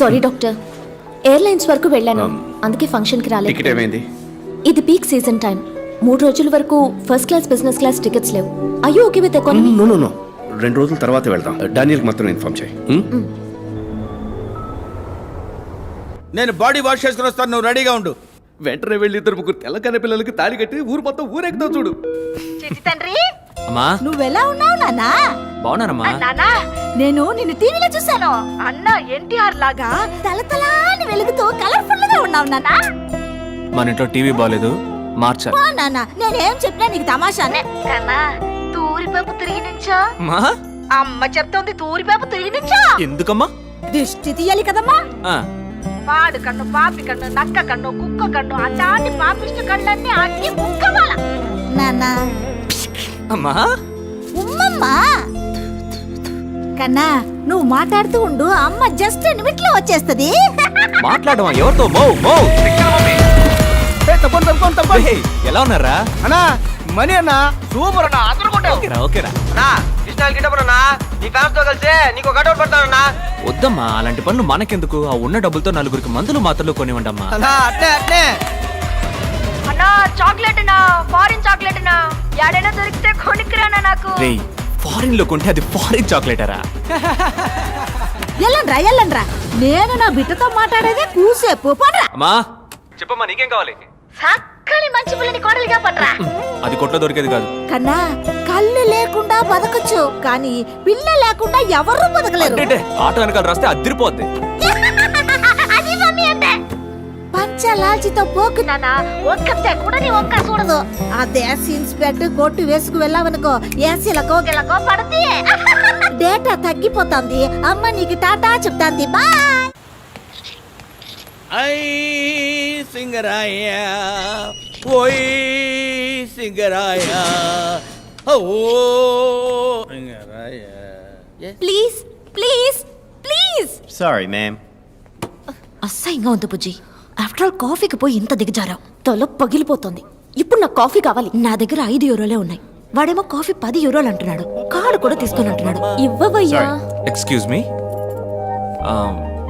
Sorry doctor airlines వరకు వెళ్ళాను. అందుకే ఫంక్షన్కి రాలేదు. టికెట్ ఏమైంది? ఇది పీక్ సీజన్ టైం మూడు రోజుల వరకు first class business class tickets లేవు. అయ్యో okay with economy no no no రెండు రోజుల తర్వాత వెళ్దాం. డానియల్కి మాత్రం ఇన్ఫార్మ్ చేయి. ఉమ్? నేను బాడీ వాష్ చేసుకుని వస్తాను. నువ్వు రెడీగా ఉండు. వెంటనే వెళ్ళి ఇద్దరు ముగ్గురు తెల్లకన్న పిల్లలకి తాళి కట్టి ఊరు మొత్తం ఊరెక్కుతావు చూడు. చిట్టి తండ్రి అమ్మా. నువ్వెలా ఉన్నావు నాన్నా? బాగున్నానమ్మా. నానా నేను నిన్ను టీవీలో చూశాను. అన్న ఎన్టీఆర్ లాగా తలతలాని వెలుగుతూ కలర్ఫుల్గా ఉన్నావు నాన్నా. మన ఇంట్లో టీవీ బాగాలేదు మార్చాలి ఓ నాన్న. నేనేం చెప్పినా నీకు తమాషానే. కన్నా తూరిపేపు తిరిగి నుంచో అమ్మా అమ్మ చెప్తోంది తూరిపేపు తిరిగి నుంచో ఎందుకమ్మా? దిష్టి తీయాలి కదమ్మా. ఆ, పాడు కన్ను పాపి కన్ను నక్క కన్ను కుక్క కన్ను అట్లాంటి పాపిష్టి కళ్ళన్నీ అన్ని ముక్కవాల నాన్న. అమ్మా? ఉమ్మమ్మా. కన్నా నువ్వు మాట్లాడుతూ ఉండు అమ్మ జస్ట్ నిమిట్లో వచ్చేస్తది. మాట్లాడమా? ఎవరితో? మో మో. ఎలా ఉన్నారా? అన్నా మనీ అన్నా. సూపర్ అన్నా అందరూ ఓకేరా ఓకేరా. అన్నా కృష్ణాలు గిట్టపురన్నా నీ ఫ్యాన్స్తో కలిసి నీకు కటౌట్ పడతానన్నా వద్దమ్మా అలాంటి పనులు మనకెందుకు? ఆ ఉన్న డబ్బులతో నలుగురికి మందులు మాత్రలు కొనివ్వండమ్మా. అన్నా అట్నే అట్నే. అన్నా చాక్లెట్ నా ఫారిన్ చాక్లెట్ నా యాడైనా దొరికితే కొనుక్కురానా నాకు. రేయ్ ఫారిన్లో కొంటే అది ఫారిన్ చాక్లెటరా ఎల్లండ్రా ఎల్లండ్రా. నేను నా బిడ్డతో మాట్లాడేదే కూసేపు పడరా అమ్మా. చెప్పమ్మా నీకేం కావాలి? చక్కని మంచి పిల్లని కోడలిగా పడరా అది కొట్లో దొరికేది కాదు. కన్నా కళ్ళు లేకుండా బతకచ్చు కానీ పిల్ల లేకుండా ఎవరు బతకలేరు. ఆటో వెనకాల రాస్తే అద్దరిపోద్ది పంచలాల్చితో పోకు నాన్న. ఒక్కతే కూడా నీ ఒక్క చూడదు. అదే సీన్స్ పెట్టి కొట్టు వేసుకు వెళ్ళావనుకో ఏసీలకో గిలకో పడితే. డేటా తగ్గిపోతుంది. అమ్మ నీకు టాటా చెప్తాంది. బాయ్. ఐ సింగరాయ ఓయ్ సింగరాయ ఓ Singaraya. Please please please. Sorry, ma'am. అసహ్యంగా ఉంది బుజ్జి. ఆఫ్టర్ ఆల్ కాఫీకి పోయి ఇంత దిగజారావు. తల పగిలిపోతుంది. ఇప్పుడు నాకు కాఫీ కావాలి. నా దగ్గర ఐదు యూరోలే ఉన్నాయి. వాడేమో కాఫీ పది యూరోలు అంటున్నాడు. కార్డు కూడా తీసుకొని అంటున్నాడు. ఇవ్వవయ్యా. ఎక్స్క్యూజ్ మీ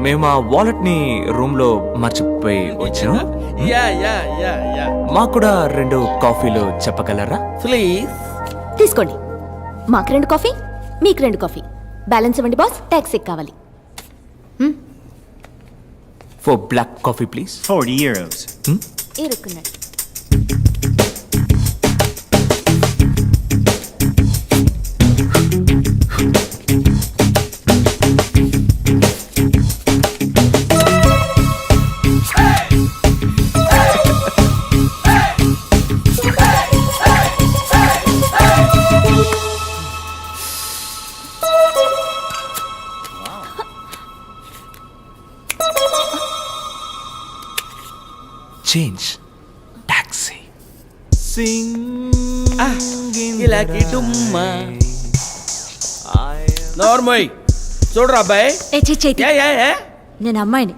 మేము ఆ వాలెట్ని రూమ్లో మర్చిపోయి వచ్చాం. యా యా యా యా మాకు కూడా రెండు కాఫీలు చెప్పగలరా? ప్లీజ్ తీసుకోండి. మాకు రెండు కాఫీ మీకు రెండు కాఫీ. బ్యాలెన్స్ ఇవ్వండి బాస్. ట్యాక్సీ కావాలి. For black coffee please 40 euros. ఇరుక్కున్నాడు చేంజ్. టాక్సీ. ఇలాకి డుమ్మా. నోర్మోయ్. చూడరా అబ్బాయి? ఏ చే చేతి యా యా యా నేను అమ్మాయిని.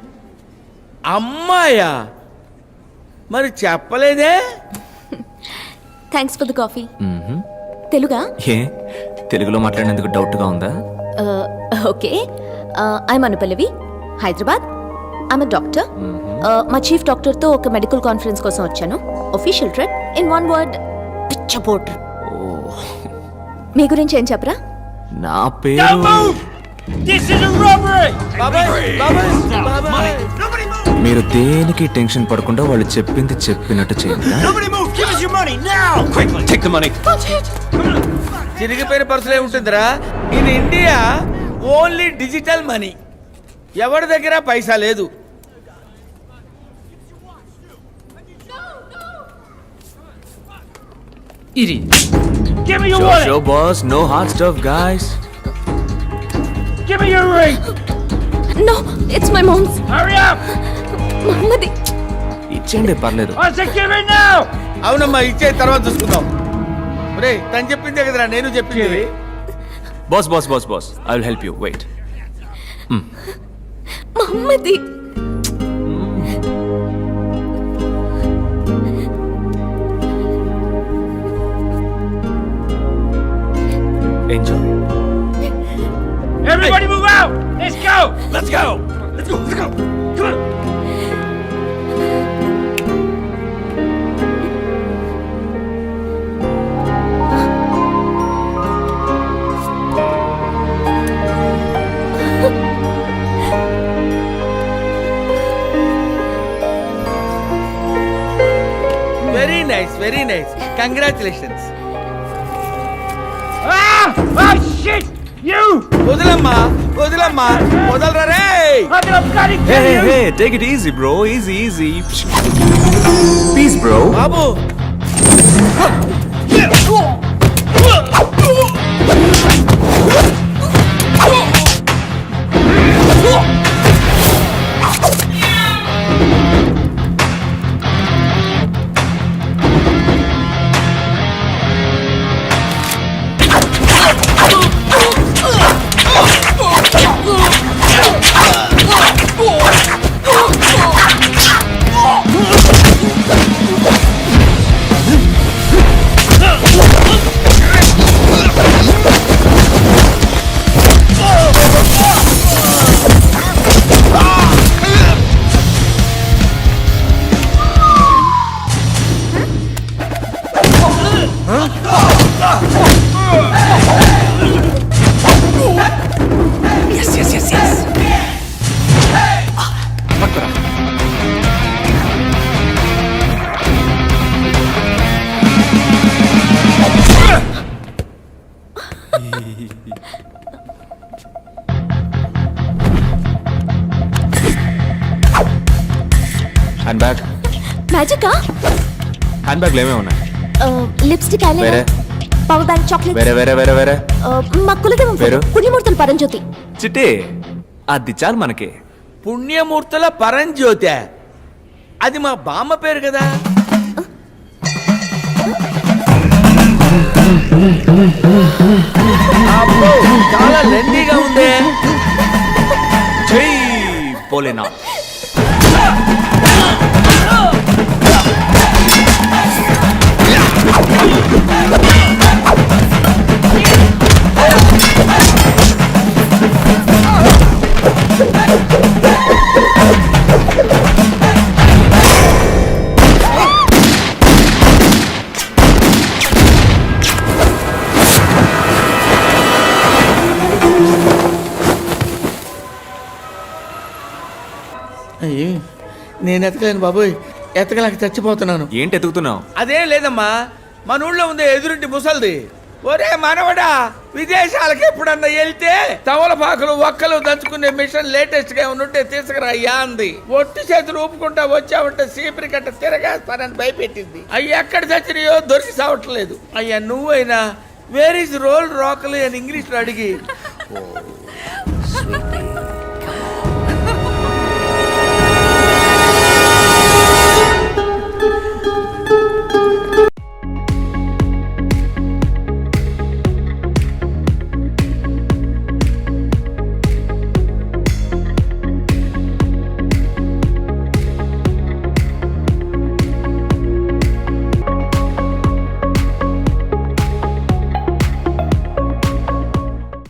అమ్మాయా? మరి చెప్పలేదే? థ్యాంక్స్ ఫర్ ద కాఫీ తెలుగా? ఏ? తెలుగులో మాట్లాడినందుకు డౌట్గా ఉందా okay I'm Anupallavi Hyderabad I'm doctor మా చీఫ్ డాక్టర్తో ఒక మెడికల్ కాన్ఫరెన్స్ కోసం వచ్చాను. Official trip in one word పిచ్చబోట్ మీ గురించి ఏం చెప్పరా? నా పేరు బాబాయ్ బాబాయ్ బాబాయ్ మీరు దేనికి టెన్షన్ పడకుండా వాళ్ళు చెప్పింది చెప్పినట్టు చేయండి Take the money. చిరిగిపోయిన పర్సులే ఉంటుందిరా. In India only digital money ఎవరి దగ్గర పైసా లేదు? Show, show, boss. No hard stuff, guys. No it's my mom's మమ్మది ఇచ్చేయండి పర్లేదు. అవునమ్మా ఇచ్చే తర్వాత చూసుకుందాం. ఒరే తను చెప్పిందే కదరా నేను చెప్పింది. Boss boss boss boss I will help you wait మమ్మది enjoy Everybody move out! Let's go! Let's go! Let's go, let's go. Congratulations వదిలమ్మా వదిలమ్మా వదలరా రే. Take it easy bro easy easy peace bro Babu. Hand bag మ్యాజికా hand బ్యాగ్లు ఏమేమి ఉన్నాయి? Lipstick వేరే? Eyeliner power bank chocolate వేరే వేరే వేరే? వేరే మా కులదేవం పేరు? పుణ్యమూర్తులు పరంజ్యోతి. చిట్టి అది చాలు మనకి. పుణ్యమూర్తుల పరంజ్యోతి. అది మా బామ్మ పేరు కదా. అబ్బో, చాలా లెండీగా ఉంది. జై పోలేనా అయ్యి నేను ఎతకలేను బాబోయ్. ఎతకలేక చచ్చిపోతున్నాను. ఏంటి ఎతుకుతున్నావు? అదేం లేదమ్మా. మన ఊళ్ళో ఉంది ఎదురింటి ముసల్ది. ఒరే మనవడా విదేశాలకు ఎప్పుడన్నా వెళ్తే తవలపాకులు ఒక్కలు దంచుకునే మిషన్ లేటెస్ట్గా ఉంటే తీసుకురా అయ్యా అంది. ఒట్టి చేతులు ఊపుకుంటా వచ్చావంటే సీపరి కట్ట తిరగేస్తానని భయపెట్టింది. అయ్యి ఎక్కడ చచ్చినాయో దొరికి సావట్లేదు. అయ్యా నువ్వైనా వేర్ ఇస్ రోల్ రాకలి అని ఇంగ్లీష్లో అడిగి